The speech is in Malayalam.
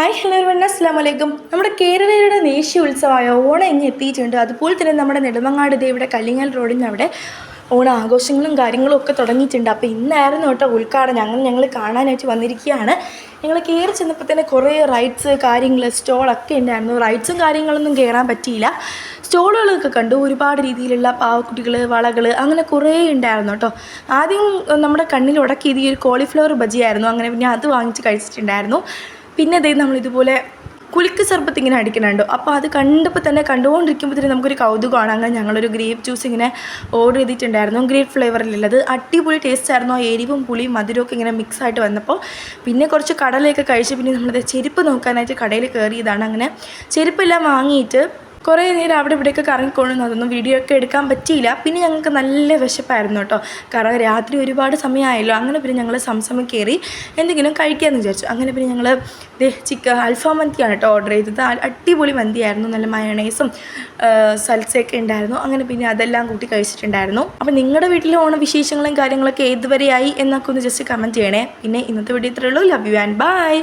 ഹായ് ഹലോ വണ്ണ അസ്സാം വലൈക്കും നമ്മുടെ കേരളീയരുടെ ദേശീയ ഉത്സവമായ ഓണം ഇങ്ങ് എത്തിയിട്ടുണ്ട്. അതുപോലെ തന്നെ നമ്മുടെ നെടുമങ്ങാട് ദേവിയുടെ കല്ലിങ്ങൽ റോഡിന് അവിടെ ഓണ ആഘോഷങ്ങളും കാര്യങ്ങളും ഒക്കെ തുടങ്ങിയിട്ടുണ്ട്. അപ്പോൾ ഇന്നായിരുന്നു കേട്ടോ ഉദ്ഘാടനം. അങ്ങനെ ഞങ്ങൾ കാണാനായിട്ട് വന്നിരിക്കുകയാണ്. ഞങ്ങൾ കയറി ചെന്നപ്പോൾ തന്നെ കുറേ റൈഡ്സ് കാര്യങ്ങൾ സ്റ്റോളൊക്കെ ഉണ്ടായിരുന്നു. റൈഡ്സും കാര്യങ്ങളൊന്നും കയറാൻ പറ്റിയില്ല. സ്റ്റോളുകളൊക്കെ കണ്ടു. ഒരുപാട് രീതിയിലുള്ള പാവക്കുട്ടികൾ വളകൾ അങ്ങനെ കുറേ ഉണ്ടായിരുന്നു കേട്ടോ. ആദ്യം നമ്മുടെ കണ്ണിൽ ഉടക്കിയത് ഈ ഒരു കോളിഫ്ലവർ ബജിയായിരുന്നു. അങ്ങനെ പിന്നെ അത് വാങ്ങിച്ച് കഴിച്ചിട്ടുണ്ടായിരുന്നു. പിന്നെ ദേ നമ്മൾ ഇതുപോലെ കുലുക്ക് സർബത്ത് ഇങ്ങനെ അടിക്കണുണ്ടോ. അപ്പോൾ അത് കണ്ടപ്പോൾ തന്നെ കണ്ടുകൊണ്ടിരിക്കുമ്പോൾ തന്നെ നമുക്കൊരു കൗതുകമാണ്. അങ്ങനെ ഞങ്ങളൊരു ഗ്രേപ്പ് ജ്യൂസ് ഇങ്ങനെ ഓർഡർ ചെയ്തിട്ടുണ്ടായിരുന്നു. ഗ്രേപ്പ് ഫ്ലേവറിലുള്ളത് അടിപൊളി ടേസ്റ്റ് ആയിരുന്നു. എരിവും പുളിയും മധുരമൊക്കെ ഇങ്ങനെ മിക്സ് ആയിട്ട് വന്നപ്പോൾ പിന്നെ കുറച്ച് കടലയൊക്കെ കഴിച്ച് പിന്നെ നമ്മളത് ചെരുപ്പ് നോക്കാനായിട്ട് കടയിൽ കയറിയതാണ് അങ്ങനെ ചെരുപ്പെല്ലാം വാങ്ങിയിട്ട് കുറേ നേരം അവിടെ ഇവിടെയൊക്കെ കറങ്ങിക്കൊള്ളുന്നു. അതൊന്നും വീഡിയോ ഒക്കെ എടുക്കാൻ പറ്റിയില്ല. പിന്നെ ഞങ്ങൾക്ക് നല്ല വിശപ്പായിരുന്നു കേട്ടോ. കാരണം രാത്രി ഒരുപാട് സമയമായല്ലോ. അങ്ങനെ പിന്നെ ഞങ്ങൾ സംസമം കയറി എന്തെങ്കിലും കഴിക്കാമെന്ന് വിചാരിച്ചു. അങ്ങനെ പിന്നെ ഞങ്ങൾ ചിക്കൻ അൽഫാം മന്തിയാണ് കേട്ടോ ഓർഡർ ചെയ്തത്. അടിപൊളി മന്തിയായിരുന്നു. നല്ല മയണൈസും സൽസയൊക്കെ ഉണ്ടായിരുന്നു. അങ്ങനെ പിന്നെ അതെല്ലാം കൂട്ടി കഴിച്ചിട്ടുണ്ടായിരുന്നു. അപ്പോൾ നിങ്ങളുടെ വീട്ടിലെ ഓണവിശേഷങ്ങളും കാര്യങ്ങളൊക്കെ ഏതുവരെയായി എന്നൊക്കെ ഒന്ന് ജസ്റ്റ് കമന്റ് ചെയ്യണേ. പിന്നെ ഇന്നത്തെ വീഡിയോ ഇത്രയേ ഉള്ളൂ. Love you and by